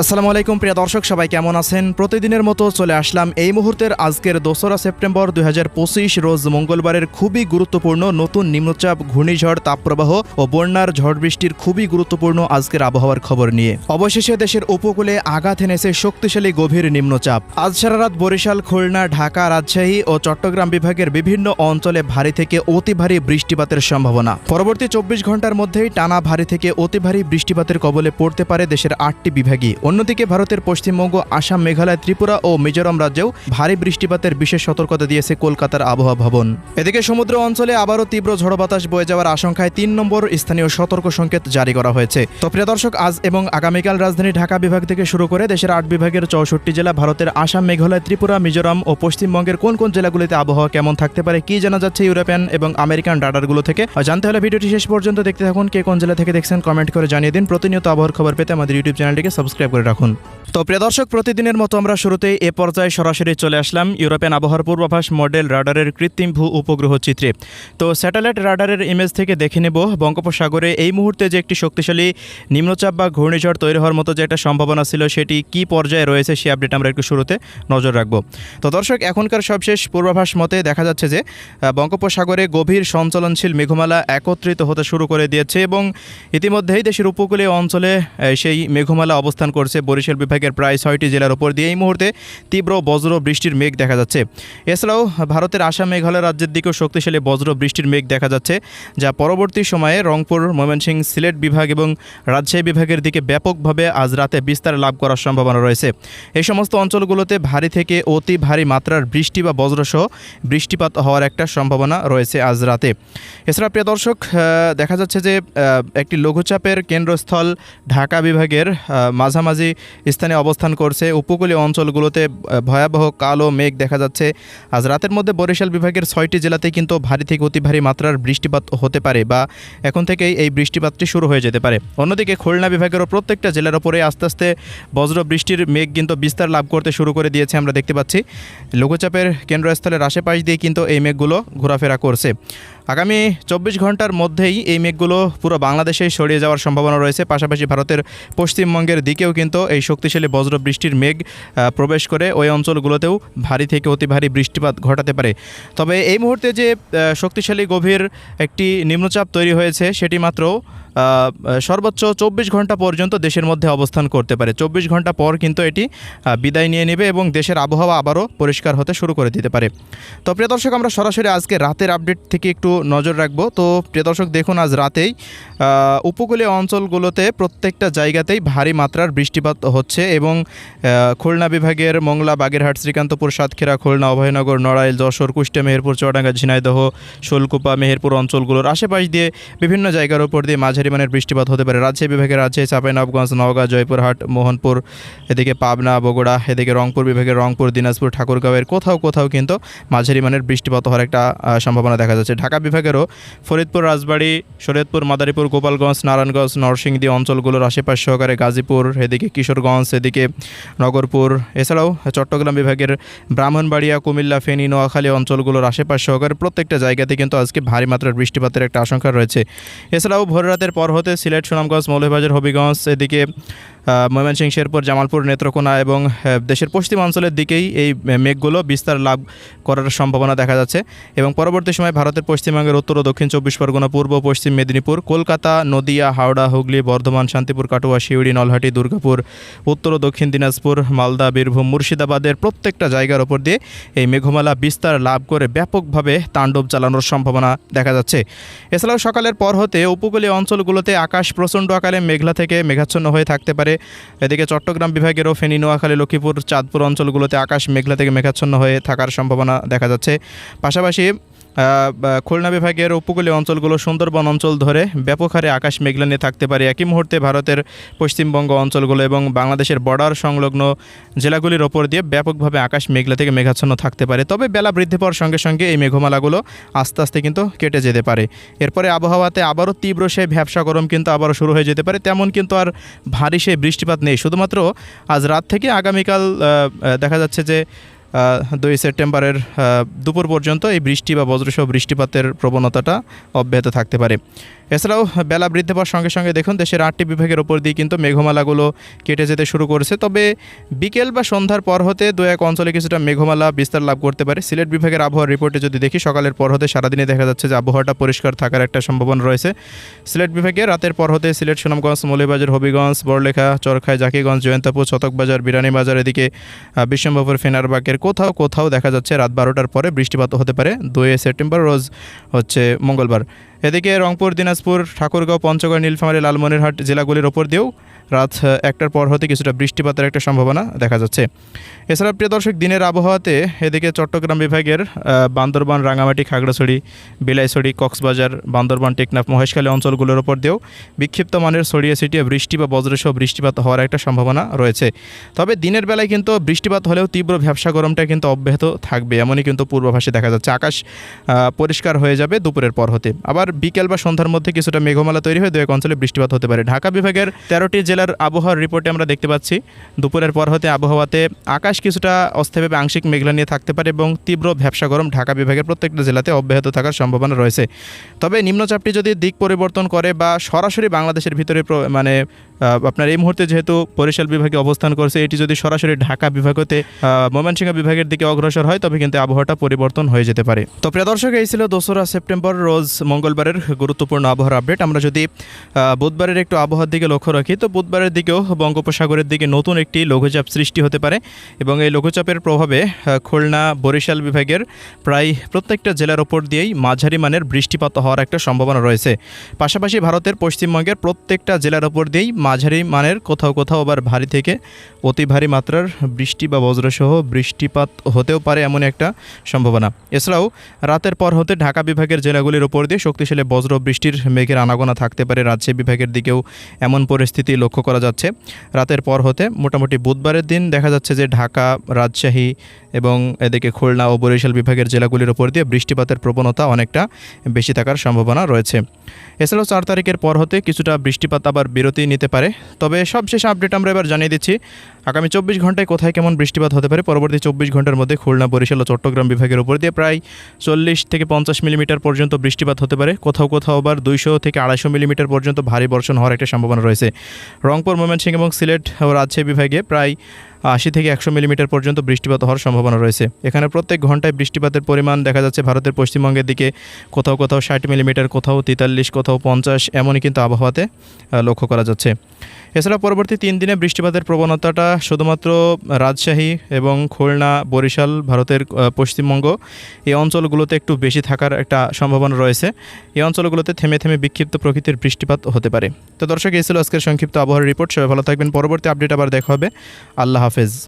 আসসালামু আলাইকুম, প্রিয় দর্শক, সবাই কেমন আছেন? প্রতিদিনের মতো চলে আসলাম এই মুহূর্তের আজকের দোসরা সেপ্টেম্বর দু হাজার পঁচিশ, রোজ মঙ্গলবারের খুবই গুরুত্বপূর্ণ নতুন নিম্নচাপ, ঘূর্ণিঝড়, তাপপ্রবাহ ও বন্যার ঝড় বৃষ্টির খুবই গুরুত্বপূর্ণ আজকের আবহাওয়ার খবর নিয়ে। অবশেষে দেশের উপকূলে আঘাত এনেছে শক্তিশালী গভীর নিম্নচাপ। আজ সারা রাত বরিশাল, খুলনা, ঢাকা, রাজশাহী ও চট্টগ্রাম বিভাগের বিভিন্ন অঞ্চলে ভারী থেকে অতি ভারী বৃষ্টিপাতের সম্ভাবনা। পরবর্তী চব্বিশ ঘণ্টার মধ্যেই টানা ভারী থেকে অতি ভারী বৃষ্টিপাতের কবলে পড়তে পারে দেশের আটটি বিভাগই। অন্যদিকে ভারতের পশ্চিমবঙ্গ, আসাম, মেঘালয়, ত্রিপুরা ও মিজোরাম রাজ্যেও ভারী বৃষ্টিপাতের বিশেষ সতর্কতা দিয়েছে কলকাতার আবহাওয়া ভবন। এদিকে সমুদ্র অঞ্চলে আবারও তীব্র ঝড় বাতাস বয়ে যাওয়ার আশঙ্কায় তিন নম্বর স্থানীয় সতর্ক সংকেত জারি করা হয়েছে। তো প্রিয় দর্শক, আজ এবং আগামীকাল রাজধানী ঢাকা বিভাগ থেকে শুরু করে দেশের আট বিভাগের চৌষট্টি জেলা, ভারতের আসাম, মেঘালয়, ত্রিপুরা, মিজোরাম ও পশ্চিমবঙ্গের কোন কোন জেলাগুলিতে আবহাওয়া কেমন থাকতে পারে কি জানা যাচ্ছে ইউরোপিয়ান এবং আমেরিকান ডাটারগুলো থেকে। আর জানতে হলে ভিডিওটি শেষ পর্যন্ত দেখতে থাকুন, কে কোন জেলা থেকে দেখছেন কমেন্ট করে জানিয়ে দিন। প্রতিনিয়ত আবহাওয়ার খবর পেতে আমাদের ইউটিউব চ্যানেলটিকে সাবস্ক্রাইব করে রাখুন। তো প্রিয় দর্শক, প্রতিদিনের মতো আমরা শুরুতেই এ পর্যায়ে সরাসরি চলে আসলাম ইউরোপিয়ান আবহাওয়ার পূর্বাভাস মডেল রাডারের কৃত্রিম ভূ উপগ্রহ চিত্রে। তো স্যাটেলাইট রাডারের ইমেজ থেকে দেখে নেব, বঙ্গোপসাগরে এই মুহূর্তে যে একটি শক্তিশালী নিম্নচাপ বা ঘূর্ণিঝড় তৈরি হওয়ার মতো যে একটা সম্ভাবনা ছিল, সেটি কি পর্যায়ে রয়েছে সেই আপডেট আমরা একটু শুরুতে নজর রাখব। তো দর্শক, এখনকার সবশেষ পূর্বাভাস মতে দেখা যাচ্ছে যে বঙ্গোপসাগরে গভীর সঞ্চলনশীল মেঘমালা একত্রিত হতে শুরু করে দিয়েছে এবং ইতিমধ্যেই দেশের উপকূলীয় অঞ্চলে সেই মেঘমালা অবস্থান বরিশাল বিভাগের প্রায় ছয়টি জেলার উপর দিয়ে এই মুহূর্তে তীব্র বজ্র বৃষ্টির মেঘ দেখা যাচ্ছে। এছাড়াও ভারতের আসাম মেঘালয় রাজ্যের দিকেও শক্তিশালী বজ্র বৃষ্টির মেঘ দেখা যাচ্ছে যা পরবর্তী সময়ে রংপুর ময়মনসিংহ সিলেট বিভাগ এবং রাজশাহী বিভাগের দিকে ব্যাপকভাবে আজ রাতে বিস্তার লাভ করার সম্ভাবনা রয়েছে। এই সমস্ত অঞ্চলগুলোতে ভারী থেকে অতি ভারী মাত্রার বৃষ্টি বা বজ্রসহ বৃষ্টিপাত হওয়ার একটা সম্ভাবনা রয়েছে আজ রাতে। এছাড়া প্রিয় দর্শক দেখা যাচ্ছে যে একটি লঘুচাপের কেন্দ্রস্থল ঢাকা বিভাগের আহ, মাঝামাঝি স্থানে অবস্থান করছে। উপকূলীয় অঞ্চলগুলোতে ভয়াবহ কালো মেঘ দেখা যাচ্ছে। আজ রাতের মধ্যে বরিশাল বিভাগের ছয়টি জেলাতে কিন্তু ভারী থেকে অতি ভারী মাত্রার বৃষ্টিপাত হতে পারে বা এখন থেকেই এই বৃষ্টিপাতটি শুরু হয়ে যেতে পারে। অন্যদিকে খুলনা বিভাগেরও প্রত্যেকটা জেলার ওপরে আস্তে আস্তে বজ্র বৃষ্টির মেঘ কিন্তু বিস্তার লাভ করতে শুরু করে দিয়েছে আমরা দেখতে পাচ্ছি। লঘুচাপের কেন্দ্রস্থলের আশেপাশ দিয়ে কিন্তু এই মেঘগুলো ঘোরাফেরা করছে। আগামী চব্বিশ ঘণ্টার মধ্যেই এই মেঘগুলো পুরো বাংলাদেশে সরিয়ে যাওয়ার সম্ভাবনা রয়েছে। পাশাপাশি ভারতের পশ্চিমবঙ্গের দিকেও কিন্তু এই শক্তিশালী বজ্র বৃষ্টির মেঘ প্রবেশ করে ওই অঞ্চলগুলোতেও ভারী থেকে অতি ভারী বৃষ্টিপাত ঘটাতে পারে। তবে এই মুহূর্তে যে শক্তিশালী গভীর একটি নিম্নচাপ তৈরি হয়েছে, সেটি মাত্র সর্বোচ্চ চব্বিশ ঘণ্টা পর্যন্ত দেশের মধ্যে অবস্থান করতে পারে। চব্বিশ ঘণ্টা পর কিন্তু এটি বিদায় নিয়ে নেবে এবং দেশের আবহাওয়া আবারও পরিষ্কার হতে শুরু করে দিতে পারে। তো প্রিয় দর্শক, আমরা সরাসরি আজকে রাতের আপডেট থেকে একটু নজর রাখব। তো প্রিয় দর্শক, দেখুন, আজ রাতেই উপকূলীয় অঞ্চলগুলোতে প্রত্যেকটা জায়গাতেই ভারী মাত্রার বৃষ্টিপাত হচ্ছে এবং খুলনা বিভাগের মংলা, বাগেরহাট, শ্রীকান্তপুর, সাতক্ষীরা, খুলনা, অভয়নগর, নড়াইল, যশোর, কুষ্টিয়া, মেহেরপুর, চুয়াডাঙ্গা, ঝিনাইদহ, শোলকুপা, মেহেরপুর অঞ্চলগুলোর আশেপাশ দিয়ে বিভিন্ন জায়গার উপর দিয়ে মাঝারি মানের বৃষ্টিপাত হতে পারে। রাজশাহী বিভাগের রাজশাহী চাঁপাইনবাবগঞ্জ নওগাঁ জয়পুরহাট মোহনপুর, এদিকে পাবনা, বগুড়া, এদিকে রংপুর বিভাগের রংপুর, দিনাজপুর, ঠাকুরগাঁওয়ের কোথাও কোথাও কিন্তু মাঝারি মানের বৃষ্টিপাত হওয়ার একটা সম্ভাবনা দেখা যাচ্ছে। ঢাকা বিভাগেরও ফরিদপুর, রাজবাড়ী, শরীয়তপুর, মাদারীপুর, গোপালগঞ্জ, নারায়ণগঞ্জ, নরসিংদী অঞ্চলগুলোর আশেপাশ সহকারে গাজীপুর, এদিকে কিশোরগঞ্জ, এদিকে নগরপুর, এছাড়াও চট্টগ্রাম বিভাগের ব্রাহ্মণবাড়িয়া, কুমিল্লা, ফেনী, নোয়াখালী অঞ্চলগুলোর আশেপাশ সহকারে প্রত্যেকটা জায়গাতে কিন্তু আজকে ভারী মাত্রার বৃষ্টিপাতের একটা আশঙ্কা রয়েছে। এছাড়াও ভোর পর হতে সিলেট সুনামগঞ্জ মৌলভীবাজার হবিগঞ্জ এদিকে ময়মনসিংহ শেরপুর জামালপুর, নেত্রকোনা এবং দেশের পশ্চিমাঞ্চলের দিকেই এই মেঘগুলো বিস্তার লাভ করার সম্ভাবনা দেখা যাচ্ছে। এবং পরবর্তী সময় ভারতের পশ্চিমবঙ্গের উত্তর ও দক্ষিণ চব্বিশ পরগনা, পূর্ব পশ্চিম মেদিনীপুর, কলকাতা, নদিয়া, হাওড়া, হুগলি, বর্ধমান, শান্তিপুর, কাটোয়া শিউড়ি নলহাটি, দুর্গাপুর, উত্তর ও দক্ষিণ দিনাজপুর, মালদা, বীরভূম, মুর্শিদাবাদের প্রত্যেকটা জায়গার ওপর দিয়ে এই মেঘমালা বিস্তার লাভ করে ব্যাপকভাবে তাণ্ডব চালানোর সম্ভাবনা দেখা যাচ্ছে। এছাড়াও সকালের পর হতে উপকূলীয় অঞ্চলগুলোতে আকাশ প্রচণ্ড আকারে মেঘলা থেকে মেঘাচ্ছন্ন হয়ে থাকতে পারে। এদিকে চট্টগ্রাম বিভাগেরও ফেনী, নোয়াখালী, লক্ষ্মীপুর, চাঁদপুর অঞ্চলগুলোতে আকাশ মেঘলা থেকে মেঘাচ্ছন্ন হয়ে থাকার সম্ভাবনা দেখা যাচ্ছে। পাশাপাশি খুলনা বিভাগের উপকূলীয় অঞ্চলগুলো সুন্দরবন অঞ্চল ধরে ব্যাপক হারে আকাশ মেঘলা নিয়ে থাকতে পারে একই মুহূর্তে ভারতের পশ্চিমবঙ্গ অঞ্চলগুলো এবং বাংলাদেশের বর্ডার সংলগ্ন জেলাগুলির ওপর দিয়ে ব্যাপকভাবে আকাশ মেঘলা থেকে মেঘাচ্ছন্ন থাকতে পারে। তবে বেলা বৃদ্ধি পাওয়ার সঙ্গে সঙ্গে এই মেঘমালাগুলো আস্তে আস্তে কিন্তু কেটে যেতে পারে। এরপরে আবহাওয়াতে আবারও তীব্র সেই ভ্যাবসা গরম কিন্তু আবারও শুরু হয়ে যেতে পারে। তেমন কিন্তু আর ভারী সেই বৃষ্টিপাত নেই। শুধুমাত্র আজ রাত থেকে আগামীকাল দেখা যাচ্ছে যে দুই সেপ্টেম্বরের দুপুর পর্যন্ত এই বৃষ্টি বা বজ্রসহ বৃষ্টিপাতের প্রবণতাটা অব্যাহত থাকতে পারে। এছাড়াও বেলা বৃদ্ধি পাওয়ার সঙ্গে সঙ্গে দেখুন, দেশের আটটি বিভাগের ওপর দিয়ে কিন্তু মেঘমালাগুলো কেটে যেতে শুরু করেছে। তবে বিকেল বা সন্ধ্যার পর হতে দু এক অঞ্চলে কিছুটা মেঘমালা বিস্তার লাভ করতে পারে। সিলেট বিভাগের আবহাওয়ার রিপোর্টে যদি দেখি, সকালের পর হতে সারাদিনে দেখা যাচ্ছে যে আবহাওয়াটা পরিষ্কার থাকার একটা সম্ভাবনা রয়েছে। সিলেট বিভাগে রাতের পর হতে সিলেট, সুনামগঞ্জ মৌলিবাজার হবিগঞ্জ, বড়লেখা চরখায় জাকিগঞ্জ, জয়ন্তপুর চতকবাজার বিরানীবাজার, এদিকে বিশ্বম্ভপুর ফেনারবাগের কোথাও কোথাও দেখা যাচ্ছে রাত বারোটার পরে বৃষ্টিপাত হতে পারে। দুই সেপ্টেম্বর রোজ হচ্ছে মঙ্গলবার। এদিকে রংপুর, দিনাজপুর, ঠাকুরগাঁও, পঞ্চগড়, নীলফামারী, লালমনিরহাট জেলাগুলির ওপর দিয়েও রাত একটার পর হতে কিছুটা বৃষ্টিপাতের একটা সম্ভাবনা দেখা যাচ্ছে। এছাড়া প্রিয় দর্শক, দিনের আবহাওয়াতে এদিকে চট্টগ্রাম বিভাগের বান্দরবান রাঙামাটি খাগড়াছড়ি, বিলাইছড়ি, কক্সবাজার, বান্দরবান, টেকনাফ, মহেশখালী অঞ্চলগুলোর ওপর দিয়েও বিক্ষিপ্ত মানের ছড়িয়ে ছিটিয়ে বৃষ্টি বা বজ্রসহ বৃষ্টিপাত হওয়ার একটা সম্ভাবনা রয়েছে। তবে দিনের বেলায় কিন্তু বৃষ্টিপাত হলেও তীব্র ব্যবসা গরমটা কিন্তু অব্যাহত থাকবে, এমনই কিন্তু পূর্বাভাসে দেখা যাচ্ছে। আকাশ পরিষ্কার হয়ে যাবে দুপুরের পর হতে। আবার বিকেল বা সন্ধ্যার মধ্যে কিছুটা মেঘমালা তৈরি হয়ে দু এক অঞ্চলে বৃষ্টিপাত হতে পারে। ঢাকা বিভাগের তেরোটি জেলার আবহাওয়ার রিপোর্টে আমরা দেখতে পাচ্ছি। দুপুরের পর হতে আবহাওয়াতে আকাশ কিছুটা অস্থায়ীভাবে আংশিক মেঘলা নিয়ে থাকতে পারে এবং তীব্র ব্যবসা গরম ঢাকা বিভাগের প্রত্যেকটা জেলাতে অব্যাহত থাকার সম্ভাবনা রয়েছে। তবে নিম্নচাপটি যদি দিক পরিবর্তন করে বা সরাসরি বাংলাদেশের ভিতরে মানে আপনার এই মুহূর্তে যেহেতু বরিশাল বিভাগে অবস্থান করছে, এটি যদি সরাসরি ঢাকা বিভাগতে ময়মনসিংহ বিভাগের দিকে অগ্রসর হয়, তবে কিন্তু আবহাওয়াটা পরিবর্তন হয়ে যেতে পারে। তো প্রিয় দর্শক, এই ছিল দোসরা সেপ্টেম্বর, রোজ মঙ্গলবারের গুরুত্বপূর্ণ আবহাওয়ার আপডেট। আমরা যদি বুধবারের একটু আবহাওয়ার দিকে লক্ষ্য রাখি, তো বুধবারের দিকেও বঙ্গোপসাগরের দিকে নতুন একটি লঘুচাপ সৃষ্টি হতে পারে এবং এই লঘুচাপের প্রভাবে খুলনা, বরিশাল বিভাগের প্রায় প্রত্যেকটা জেলার ওপর দিয়েই মাঝারি মানের বৃষ্টিপাত হওয়ার একটা সম্ভাবনা রয়েছে। পাশাপাশি ভারতের পশ্চিমবঙ্গের প্রত্যেকটা জেলার ওপর দিয়েই মাঝারি মানের কোথাও কোথাও আবার ভারী থেকে অতি ভারী মাত্রার বৃষ্টি বা বজ্রসহ বৃষ্টিপাত হতেও পারে এমন একটা সম্ভাবনা। এছাড়াও রাতের পর হতে ঢাকা বিভাগের জেলাগুলির ওপর দিয়ে শক্তিশালী বজ্র বৃষ্টির মেঘের আনাগোনা থাকতে পারে। রাজশাহী বিভাগের দিকেও এমন পরিস্থিতি লক্ষ্য করা যাচ্ছে। রাতের পর হতে মোটামুটি বুধবারের দিন দেখা যাচ্ছে যে ঢাকা, রাজশাহী এবং এদিকে খুলনা ও বরিশাল বিভাগের জেলাগুলির ওপর দিয়ে বৃষ্টিপাতের প্রবণতা অনেকটা বেশি থাকার সম্ভাবনা রয়েছে। এছাড়াও চার তারিখের পর হতে কিছুটা বৃষ্টিপাত আবার বিরতি নিতে পারে। তবে সবশেষ আপডেট আমরা এবার জানিয়ে দিচ্ছি। আগামী চব্বিশ ঘন্টায় কোথায় কেমন বৃষ্টিপাত হতে পারে? পরবর্তী চব্বিশ ঘণ্টার মধ্যে খুলনা, বরিশাল ও চট্টগ্রাম বিভাগের উপর দিয়ে প্রায় চল্লিশ থেকে পঞ্চাশ মিলিমিটার পর্যন্ত বৃষ্টিপাত হতে পারে। কোথাও কোথাও আবার দুইশো থেকে আড়াইশো মিলিমিটার পর্যন্ত ভারী বর্ষণ হওয়ার একটা সম্ভাবনা রয়েছে। রংপুর, ময়মনসিংহ এবং সিলেট ও রাজশাহী বিভাগে প্রায় আশি থেকে একশো মিলিমিটার পর্যন্ত বৃষ্টিপাত হওয়ার সম্ভাবনা রয়েছে। এখানে প্রত্যেক ঘন্টায় বৃষ্টিপাতের পরিমাণ দেখা যাচ্ছে ভারতের পশ্চিমবঙ্গের দিকে কোথাও কোথাও ষাট মিলিমিটার, কোথাও তেতাল্লিশ, কোথাও পঞ্চাশ, এমনই কিন্তু আবহাওয়াতে লক্ষ্য করা যাচ্ছে। এছাড়া পরবর্তী তিন দিনে বৃষ্টিপাতের প্রবণতাটা শুধুমাত্র রাজশাহী এবং খুলনা, বরিশাল, ভারতের পশ্চিমবঙ্গ, এই অঞ্চলগুলোতে একটু বেশি থাকার একটা সম্ভাবনা রয়েছে। এই অঞ্চলগুলোতে থেমে থেমে বিক্ষিপ্ত প্রকৃতির বৃষ্টিপাত হতে পারে। তো দর্শক, এই ছিল আজকের সংক্ষিপ্ত আবহাওয়ার রিপোর্ট। সবাই ভালো থাকবেন। পরবর্তী আপডেট আবার দেখা হবে। আল্লাহ হাফেজ।